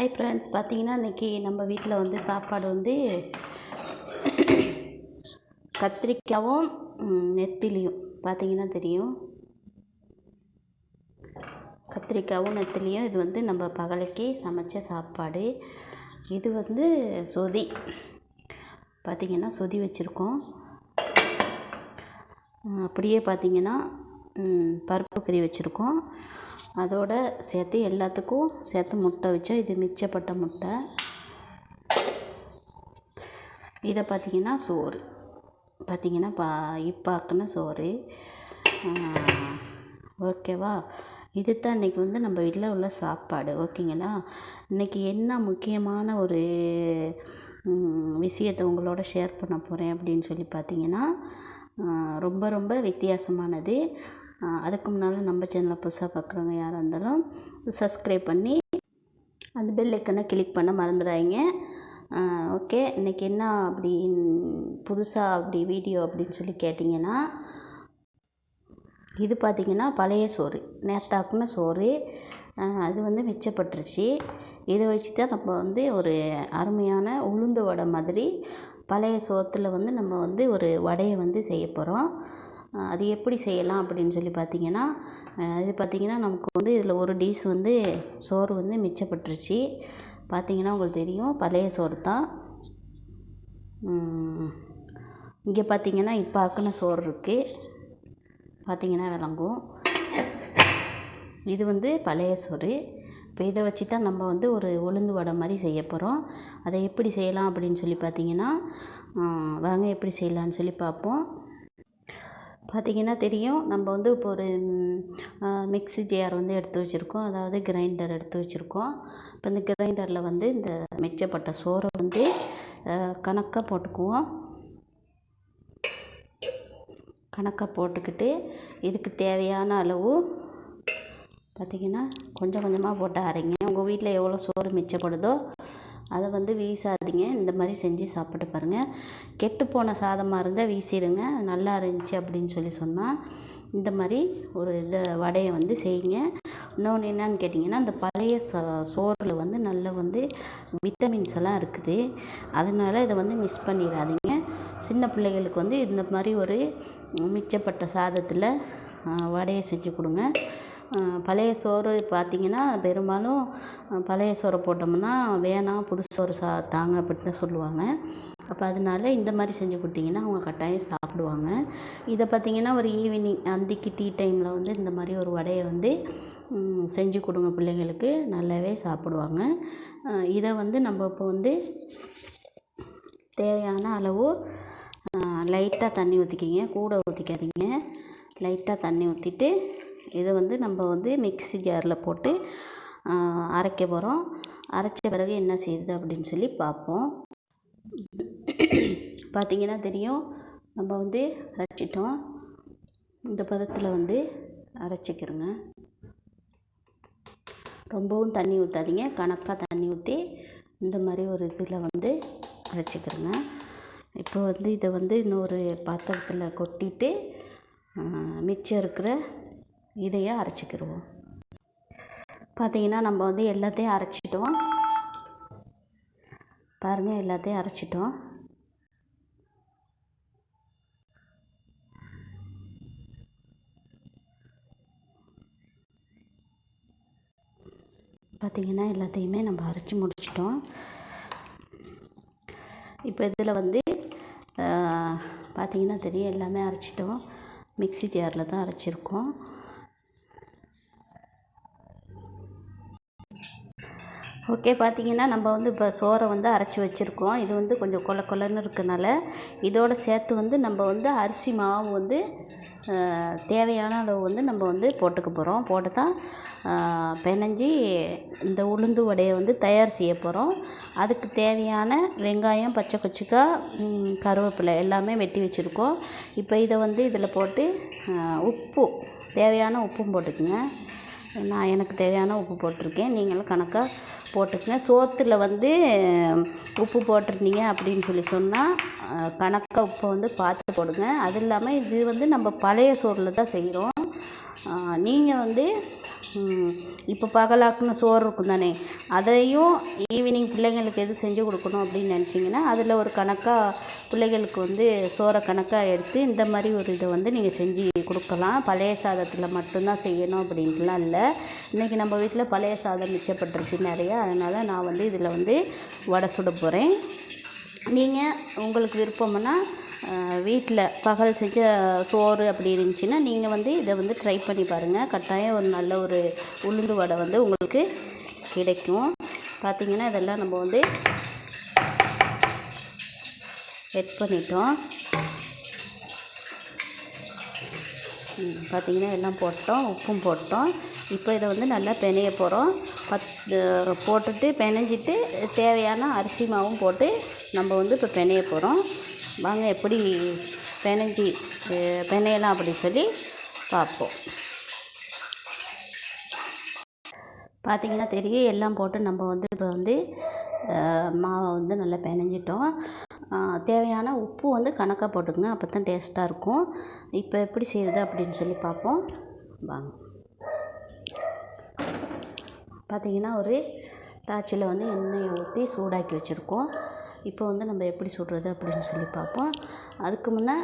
Hi friends பார்த்தீங்கன்னா இன்றைக்கி நம்ம வீட்டில் வந்து சாப்பாடு வந்து கத்திரிக்காயும் நெத்திலியும். பார்த்தீங்கன்னா தெரியும். கத்திரிக்காயும் நெத்திலியும் இது வந்து நம்ம பகலைக்கு சமைச்ச சாப்பாடு. இது வந்து சொதி. பார்த்தீங்கன்னா சொதி வச்சுருக்கோம். அப்படியே பார்த்தீங்கன்னா பருப்பு கறி வச்சுருக்கோம். அதோட சேர்த்து எல்லாத்துக்கும் சேர்த்து முட்டை வச்சோம் இது மிச்சப்பட்ட முட்டை. இதை பார்த்தீங்கன்னா சோறு. பார்த்திங்கன்னா பா இப்பாக்குன சோறு. ஓகேவா? இது தான் இன்றைக்கி வந்து நம்ம வீட்டில் உள்ள சாப்பாடு. ஓகேங்களா? இன்றைக்கி என்ன முக்கியமான ஒரு விஷயத்தை உங்களோட ஷேர் பண்ண போகிறேன் அப்படின்னு சொல்லி பார்த்தீங்கன்னா ரொம்ப ரொம்ப வித்தியாசமானது. அதுக்கு முன்னால் நம்ம சேனலை புதுசாக பார்க்குறவங்க யாராக இருந்தாலும் சப்ஸ்கிரைப் பண்ணி அந்த பெல் ஐக்கனை கிளிக் பண்ண மறந்துடாதீங்க. ஓகே இன்றைக்கி என்ன அப்படி புதுசாக அப்படி வீடியோ அப்படின்னு சொல்லி கேட்டிங்கன்னா இது பார்த்திங்கன்னா பழைய சோறு நேத்தாக்குன சோறு. அது வந்து மிச்சப்பட்டுருச்சு. இதை வச்சு தான் நம்ம வந்து ஒரு அருமையான உளுந்து வடை மாதிரி பழைய சோத்தில் வந்து நம்ம வந்து ஒரு வடையை வந்து செய்ய போகிறோம் அது எப்படி செய்யலாம் அப்படின்னு சொல்லி பார்த்தீங்கன்னா இது பார்த்திங்கன்னா நமக்கு வந்து இதில் ஒரு டிஷ் வந்து சோறு வந்து மிச்சப்பட்டுருச்சு. பார்த்தீங்கன்னா உங்களுக்கு தெரியும் பழைய சோறு தான். இங்கே பார்த்தீங்கன்னா இப்போ ஆக்கின சோறு இருக்குது பார்த்தீங்கன்னா விளங்கும். இது வந்து பழைய சோறு. இப்போ இதை வச்சு தான் நம்ம வந்து ஒரு உளுந்து வடை மாதிரி செய்ய போகிறோம் அதை எப்படி செய்யலாம் அப்படின்னு சொல்லி பார்த்தீங்கன்னா வாங்க எப்படி செய்யலாம்னு சொல்லி பார்ப்போம். பார்த்தீங்கன்னா தெரியும். நம்ம வந்து இப்போ ஒரு மிக்ஸி ஜார் வந்து எடுத்து வச்சுருக்கோம். அதாவது கிரைண்டர் எடுத்து வச்சுருக்கோம். இப்போ இந்த கிரைண்டரில் வந்து இந்த மிச்சப்பட்ட சோறை வந்து கணக்காக போட்டுக்குவோம். கணக்காக போட்டுக்கிட்டு இதுக்கு தேவையான அளவு பார்த்திங்கன்னா கொஞ்சம் கொஞ்சமாக போட்டு அரைங்க. உங்கள் வீட்டில் எவ்வளோ சோறு மிச்சப்படுதோ அதை வந்து வீசாதீங்க. இந்த மாதிரி செஞ்சு சாப்பிட்டு பாருங்கள் கெட்டுப்போன சாதமாக இருந்தால் வீசிடுங்க. நல்லா இருந்துச்சு அப்படின்னு சொல்லி சொன்னால் இந்த மாதிரி ஒரு இதை வடையை வந்து செய்யுங்க. இன்னொன்று என்னன்னு கேட்டிங்கன்னா இந்த பழைய சோ சோறில் வந்து நல்ல வந்து விட்டமின்ஸ் எல்லாம் இருக்குது. அதனால் இதை வந்து மிஸ் பண்ணிடாதீங்க. சின்ன பிள்ளைகளுக்கு வந்து இந்த மாதிரி ஒரு மிச்சப்பட்ட சாதத்தில் வடையை செஞ்சு கொடுங்க. பழைய சோறு பார்த்திங்கன்னா பெரும்பாலும் பழைய சோறை போட்டோம்னா வேணாம் புது சோறு சா தாங்க அப்படின்னு தான் சொல்லுவாங்க. அப்போ அதனால இந்த மாதிரி செஞ்சு கொடுத்தீங்கன்னா அவங்க கட்டாயம் சாப்பிடுவாங்க. இதை பார்த்திங்கன்னா ஒரு ஈவினிங் அந்திக்கு டீ டைமில் வந்து இந்த மாதிரி ஒரு வடையை வந்து செஞ்சு கொடுங்க பிள்ளைங்களுக்கு. நல்லாவே சாப்பிடுவாங்க. இதை வந்து நம்ம இப்போ வந்து தேவையான அளவு லைட்டாக தண்ணி ஊற்றிக்கிங்க கூட ஊற்றிக்காதீங்க லைட்டாக தண்ணி ஊற்றிட்டு இதை வந்து நம்ம வந்து மிக்ஸி ஜாரில் போட்டு அரைக்க போகிறோம் அரைச்ச பிறகு என்ன செய்யுது அப்படின்னு சொல்லி பார்ப்போம். பார்த்தீங்கன்னா தெரியும். நம்ம வந்து அரைச்சிட்டோம். இந்த பதத்தில் வந்து அரைச்சிக்கிறோங்க. ரொம்பவும் தண்ணி ஊற்றாதீங்க கணக்காக தண்ணி ஊற்றி இந்த மாதிரி ஒரு இதில் வந்து அரைச்சிக்கிறோங்க. இப்போ வந்து இதை வந்து இன்னொரு பாத்திரத்தில் கொட்டிட்டு மிச்சம் இருக்கிற இதையே அரைச்சிக்கிடுவோம் பார்த்தீங்கன்னா நம்ம வந்து எல்லாத்தையும் அரைச்சிட்டோம். பாருங்கள் எல்லாத்தையும் அரைச்சிட்டோம். பார்த்தீங்கன்னா எல்லாத்தையுமே நம்ம அரைச்சி முடிச்சிட்டோம். இப்போ இதில் வந்து பார்த்தீங்கன்னா தெரியும் எல்லாமே அரைச்சிட்டோம். மிக்சி ஜாரில் தான் அரைச்சிருக்கோம். ஓகே பார்த்தீங்கன்னா நம்ம வந்து இப்போ சோறை வந்து அரைச்சி வச்சுருக்கோம். இது வந்து கொஞ்சம் கொல கொலன்னு இருக்கனால இதோட சேர்த்து வந்து நம்ம வந்து அரிசி மாவு வந்து தேவையான அளவு வந்து நம்ம வந்து போட்டுக்க போகிறோம் போட்டு தான் ஆஹ், பிணைஞ்சி இந்த உளுந்து வடையை வந்து தயார் செய்ய போகிறோம் அதுக்கு தேவையான வெங்காயம் பச்சை கொச்சிக்காய் கருவேப்பிலை எல்லாமே வெட்டி வச்சுருக்கோம். இப்போ இதை வந்து இதில் போட்டு உப்பு தேவையான உப்பும் போட்டுக்கோங்க. நான் எனக்கு தேவையான உப்பு போட்டிருக்கேன். நீங்களும் கணக்காக போட்டுக்கங்க. சோத்தில் வந்து உப்பு போட்டிருந்தீங்க அப்படின்னு சொல்லி சொன்னால் கணக்காக உப்பை வந்து பார்த்து போடுங்க. அது இல்லாமல் இது வந்து நம்ம பழைய சோறில் தான் செய்கிறோம் நீங்கள் வந்து இப்போ பகலாக்குன்னு சோறு இருக்கும் தானே அதையும் ஈவினிங் பிள்ளைங்களுக்கு எது செஞ்சு கொடுக்கணும் அப்படின்னு நினச்சிங்கன்னா அதில் ஒரு கணக்காக பிள்ளைகளுக்கு வந்து சோறை கணக்காக எடுத்து இந்த மாதிரி ஒரு இதை வந்து நீங்கள் செஞ்சு கொடுக்கலாம். பழைய சாதத்தில் மட்டும்தான் செய்யணும் அப்படின்ட்டுலாம் இல்லை. இன்றைக்கி நம்ம வீட்டில் பழைய சாதம் மிச்சப்பட்டுருச்சு நிறையா. அதனால் நான் வந்து இதில் வந்து வடை சுட போகிறேன் நீங்கள் உங்களுக்கு விருப்பம்னா வீட்டில் பகல் செஞ்ச சோறு அப்படி இருந்துச்சுன்னா நீங்கள் வந்து இதை வந்து ட்ரை பண்ணி பாருங்கள் கட்டாயம் ஒரு நல்ல ஒரு உளுந்து வடை வந்து உங்களுக்கு கிடைக்கும். பார்த்திங்கன்னா இதெல்லாம் நம்ம வந்து செட் பண்ணிட்டோம். பார்த்திங்கன்னா எல்லாம் போட்டோம் உப்பும் போட்டோம். இப்போ இதை வந்து நல்லா பெனைய போகிறோம் பத் போட்டுட்டு பிணைஞ்சிட்டு தேவையான அரிசி மாவும் போட்டு நம்ம வந்து இப்போ பிணைய போகிறோம் வாங்க எப்படி பிணைஞ்சி அஹ், பிணையலாம் அப்படின்னு சொல்லி பார்ப்போம். பார்த்திங்கன்னா தெரியும் எல்லாம் போட்டு நம்ம வந்து இப்போ வந்து மாவை வந்து நல்லா பிணைஞ்சிட்டோம். தேவையான உப்பு வந்து கணக்காக போட்டுக்கோங்க அப்போ தான் டேஸ்ட்டாக இருக்கும். இப்போ எப்படி செய்கிறது அப்படின்னு சொல்லி பார்ப்போம். வாங்க. பார்த்திங்கன்னா ஒரு தாச்சியில் வந்து எண்ணெயை ஊற்றி சூடாக்கி வச்சுருக்கோம். இப்போ வந்து நம்ம எப்படி சுடுறது அப்படின்னு சொல்லி பார்ப்போம். அதுக்கு முன்னே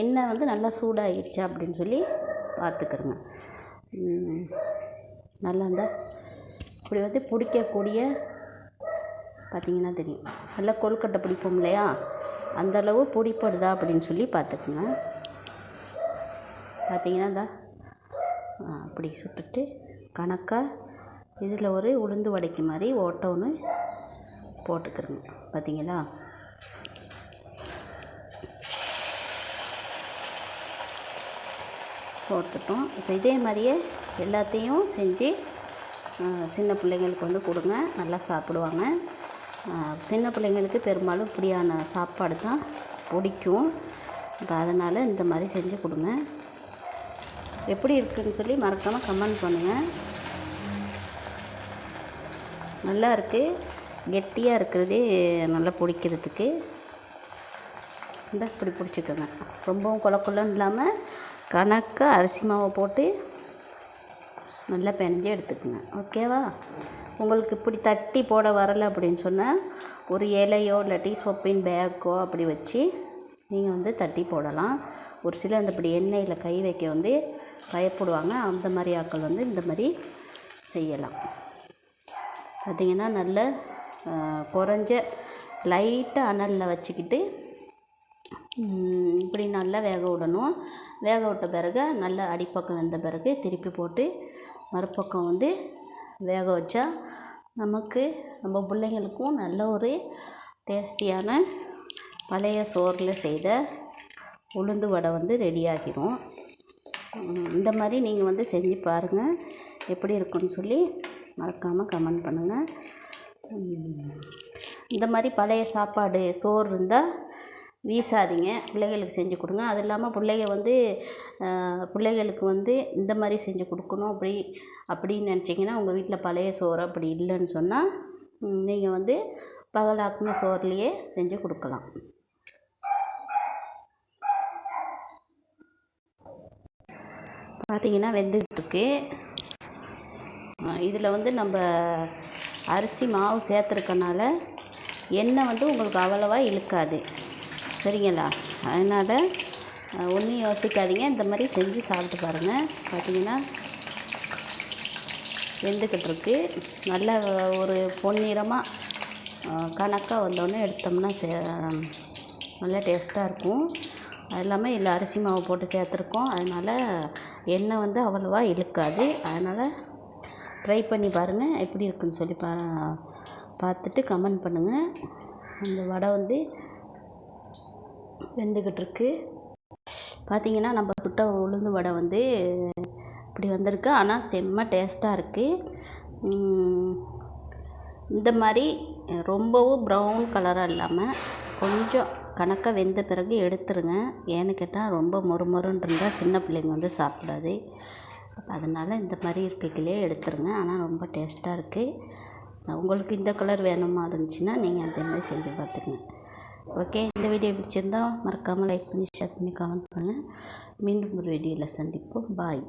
எண்ணெய் வந்து நல்லா சூடாகிடுச்சா அப்படின்னு சொல்லி பார்த்துக்கிறோங்க. நல்லா இந்த இப்படி வந்து பிடிக்கக்கூடிய பார்த்தீங்கன்னா தெரியும். நல்லா கொழுக்கட்டை பிடிப்போம் இல்லையா? அந்த அளவு பிடிப்படுதா அப்படின்னு சொல்லி பார்த்துக்குங்க. பார்த்திங்கன்னா இந்த அப்படி சுட்டுட்டு கணக்காக இதில் ஒரு உளுந்து வடைக்கு மாதிரி ஓட்டை ஒன்று போட்டுக்கிறோங்க பார்த்தீங்களா போட்டுட்டோம். இப்போ இதே மாதிரியே எல்லாத்தையும் செஞ்சு சின்ன பிள்ளைங்களுக்கு வந்து கொடுங்க. நல்லா சாப்பிடுவாங்க. சின்ன பிள்ளைங்களுக்கு பெரும்பாலும் இப்படியான சாப்பாடு தான் பிடிக்கும். இப்போ அதனால் இந்த மாதிரி செஞ்சு கொடுங்க. எப்படி இருக்குன்னு சொல்லி மறக்காமல் கமெண்ட் பண்ணுங்கள் நல்லா இருக்குது கெட்டியாக இருக்கிறதே நல்லா பிடிக்கிறதுக்கு. இந்த இப்படி பிடிச்சிக்கோங்க. ரொம்பவும் கொல இல்லாமல் கணக்காக அரிசி மாவை போட்டு நல்லா பிணைஞ்சு எடுத்துக்கோங்க. ஓகேவா உங்களுக்கு இப்படி தட்டி போட வரலை அப்படின்னு சொன்னால் ஒரு இலையோ இல்லாட்டி சொப்பின் பேக்கோ அப்படி வச்சு நீங்கள் வந்து தட்டி போடலாம். ஒரு சிலர் அந்த இப்படி எண்ணெயில் கை வைக்க வந்து பயப்படுவாங்க. அந்த மாதிரி ஆட்கள் வந்து இந்த மாதிரி செய்யலாம். பார்த்திங்கன்னா நல்ல குறைஞ்ச லைட்டாக அனலில் வச்சுக்கிட்டு இப்படி நல்லா வேக விடணும். வேக விட்ட பிறகு நல்லா அடிப்பக்கம் வெந்த பிறகு திருப்பி போட்டு மறுபக்கம் வந்து வேக வச்சா நமக்கு நம்ம பிள்ளைங்களுக்கும் நல்ல ஒரு டேஸ்டியான பழைய சோறில் செய்த உளுந்து வடை வந்து ரெடி இந்த மாதிரி நீங்கள் வந்து செஞ்சு பாருங்கள் எப்படி இருக்குன்னு சொல்லி மறக்காமல் கமெண்ட் பண்ணுங்கள் இந்த மாதிரி பழைய சாப்பாடு சோறு இருந்தால் வீசாதீங்க. பிள்ளைகளுக்கு செஞ்சு கொடுங்க. அது இல்லாமல் பிள்ளைங்க வந்து பிள்ளைகளுக்கு வந்து இந்த மாதிரி செஞ்சு கொடுக்கணும். அப்படி அப்படின்னு நினச்சிங்கன்னா உங்கள் வீட்டில் பழைய சோறு அப்படி இல்லைன்னு சொன்னால் நீங்கள் வந்து பகலாக்குன சோறுலேயே செஞ்சு கொடுக்கலாம். பார்த்தீங்கன்னா வெந்துட்டுருக்கு இதில் வந்து நம்ம அரிசி மாவு சேர்த்துருக்கனால எண்ணெய் வந்து உங்களுக்கு அவ்வளவா இழுக்காது. சரிங்களா? அதனால் ஒன்றும் யோசிக்காதீங்க. இந்த மாதிரி செஞ்சு சாப்பிட்டு பாருங்கள் பார்த்தீங்கன்னா வெந்துக்கிட்டு இருக்கு. நல்ல ஒரு பொன்னிறமாக கணக்காக வந்தோடனே எடுத்தோம்னா சே நல்லா டேஸ்ட்டாக இருக்கும். அது இல்லாமல் இல்லை அரிசி மாவு போட்டு சேர்த்துருக்கோம். அதனால் எண்ணெய் வந்து அவ்வளவா இழுக்காது. அதனால் ட்ரை பண்ணி பாருங்கள் எப்படி இருக்குன்னு சொல்லி பா பார்த்துட்டு கமெண்ட் பண்ணுங்கள் அந்த வடை வந்து வெந்துக்கிட்டு இருக்கு. பார்த்தீங்கன்னா நம்ம சுட்ட உளுந்து வடை வந்து இப்படி வந்திருக்கு. ஆனால் செம்ம டேஸ்ட்டாக இருக்குது இந்த மாதிரி ரொம்பவும் ப்ரௌன் கலராக இல்லாமல் கொஞ்சம் கணக்காக வெந்த பிறகு எடுத்துருங்க. ஏன்னு கேட்டால் ரொம்ப மொறுமொறுன்னு இருந்தால் சின்ன பிள்ளைங்க வந்து சாப்பிடாது. அதனால் இந்த மாதிரி இருக்கைகளே எடுத்துருங்க. ஆனால் ரொம்ப டேஸ்ட்டாக இருக்குது உங்களுக்கு இந்த கலர் வேணுமா இருந்துச்சுன்னா நீங்கள் அதே மாதிரி செஞ்சு பார்த்துக்குங்க. ஓகே இந்த வீடியோ பிடிச்சிருந்தா மறக்காமல் லைக் பண்ணி ஷேர் பண்ணி கமெண்ட் பண்ணுங்கள் மீண்டும் ஒரு வீடியோவில் சந்திப்போம். பாய்